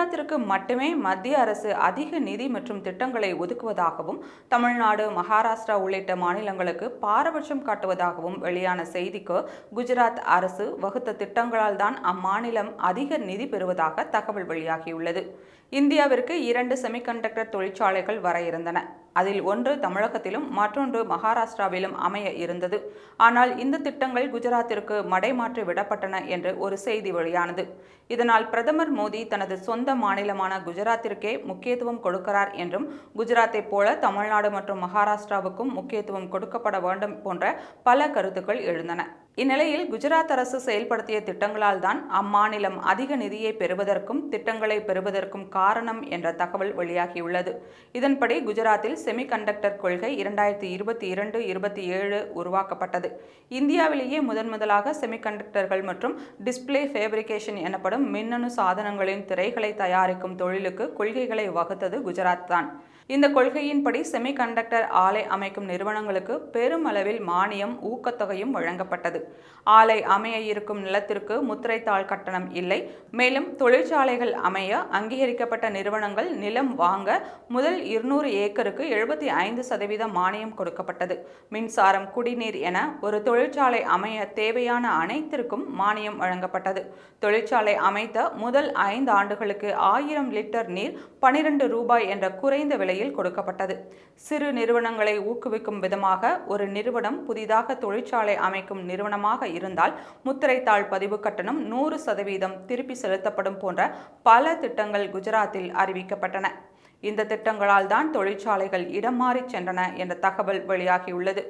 குஜராத்திற்கு மட்டுமே மத்திய அரசு அதிக நிதி மற்றும் திட்டங்களை ஒதுக்குவதாகவும் தமிழ்நாடு மகாராஷ்டிரா உள்ளிட்ட மாநிலங்களுக்கு பாரபட்சம் காட்டுவதாகவும் வெளியான செய்திக்கு குஜராத் அரசு வகுத்த திட்டங்களால் தான் அம்மாநிலம் அதிக நிதி பெறுவதாக தகவல் வெளியாகியுள்ளது. இந்தியாவிற்கு இரண்டு செமிகண்டக்டர் தொழிற்சாலைகள் வர இருந்தன. அதில் ஒன்று தமிழகத்திலும் மற்றொன்று மகாராஷ்டிராவிலும் அமைய இருந்தது. ஆனால் இந்த திட்டங்கள் குஜராத்திற்கு மடைமாற்றி விடப்பட்டன என்று ஒரு செய்தி வெளியானது. இதனால் பிரதமர் மோடி தனது சொந்த மாநிலமான குஜராத்திற்கே முக்கியத்துவம் கொடுக்கிறார் என்றும் குஜராத்தை போல தமிழ்நாடு மற்றும் மகாராஷ்டிராவுக்கும் முக்கியத்துவம் கொடுக்கப்பட வேண்டும் போன்ற பல கருத்துக்கள் எழுந்தன. இந்நிலையில் குஜராத் அரசு செயல்படுத்திய திட்டங்களால் தான் அம்மாநிலம் அதிக நிதியை பெறுவதற்கும் திட்டங்களை பெறுவதற்கும் காரணம் என்ற தகவல் வெளியாகியுள்ளது. இதன்படி குஜராத்தில் செமிகண்டக்டர் கொள்கை இரண்டாயிரத்தி இருபத்தி இரண்டு இருபத்தி ஏழு உருவாக்கப்பட்டது. இந்தியாவிலேயே முதன் முதலாக செமிகண்டக்டர்கள் மற்றும் டிஸ்பிளே ஃபேப்ரிகேஷன் எனப்படும் மின்னணு சாதனங்களின் திரைகளை தயாரிக்கும் தொழிலுக்கு கொள்கைகளை வகுத்தது குஜராத் தான். இந்த கொள்கையின்படி செமிகண்டக்டர் ஆலை அமைக்கும் நிறுவனங்களுக்கு பெருமளவில் மானியம் ஊக்கத்தொகையும் வழங்கப்பட்டது. ஆலை அமைய இருக்கும் நிலத்திற்கு முத்திரைத்தாள் கட்டணம் இல்லை. மேலும் தொழிற்சாலைகள் அமைய அங்கீகரிக்கப்பட்ட நிறுவனங்கள் நிலம் வாங்க முதல் இருநூறு ஏக்கருக்கு எழுபத்தி ஐந்து சதவீத மானியம் கொடுக்கப்பட்டது. மின்சாரம் குடிநீர் என ஒரு தொழிற்சாலை அமைய தேவையான அனைத்திற்கும் மானியம் வழங்கப்பட்டது. தொழிற்சாலை அமைத்த முதல் ஐந்து ஆண்டுகளுக்கு ஆயிரம் லிட்டர் நீர் பனிரெண்டு ரூபாய் என்ற குறைந்த விலையில் கொடுக்கப்பட்டது. சிறு நிறுவனங்களை ஊக்குவிக்கும் விதமாக ஒரு நிறுவனம் புதிதாக தொழிற்சாலை அமைக்கும் நிறுவனமாக இருந்தால் முத்திரைத்தாள் பதிவு கட்டணம் நூறு சதவீதம் திருப்பி செலுத்தப்படும் போன்ற பல திட்டங்கள் குஜராத்தில் அறிவிக்கப்பட்டன. இந்த திட்டங்களால் தான் தொழிற்சாலைகள் இடம் மாறிச் சென்றன என்ற தகவல் வெளியாகியுள்ளது.